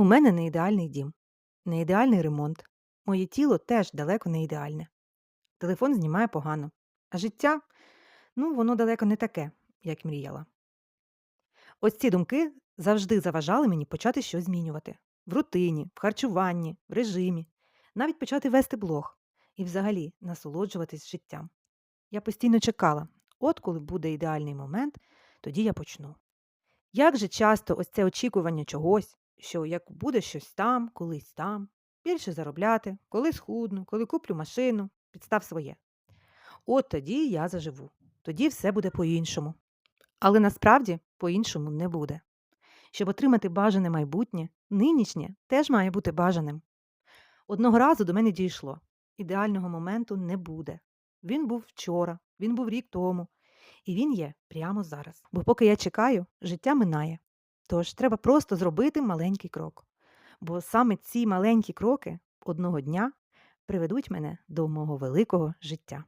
У мене не ідеальний дім, не ідеальний ремонт. Моє тіло теж далеко не ідеальне. Телефон знімає погано. А життя, ну, воно далеко не таке, як мріяла. Ось ці думки завжди заважали мені почати щось змінювати в рутині, в харчуванні, в режимі, навіть почати вести блог і взагалі насолоджуватись життям. Я постійно чекала, от коли буде ідеальний момент, тоді я почну. Як же часто ось це очікування чогось, що як буде щось там, колись там, більше заробляти, коли схудну, коли куплю машину, підстав своє. От тоді я заживу, тоді все буде по-іншому. Але насправді по-іншому не буде. Щоб отримати бажане майбутнє, нинішнє теж має бути бажаним. Одного разу до мене дійшло ідеального моменту не буде. Він був вчора, він був рік тому, і він є прямо зараз. Бо поки я чекаю, життя минає. Тож треба просто зробити маленький крок. Бо саме ці маленькі кроки одного дня приведуть мене до мого великого життя.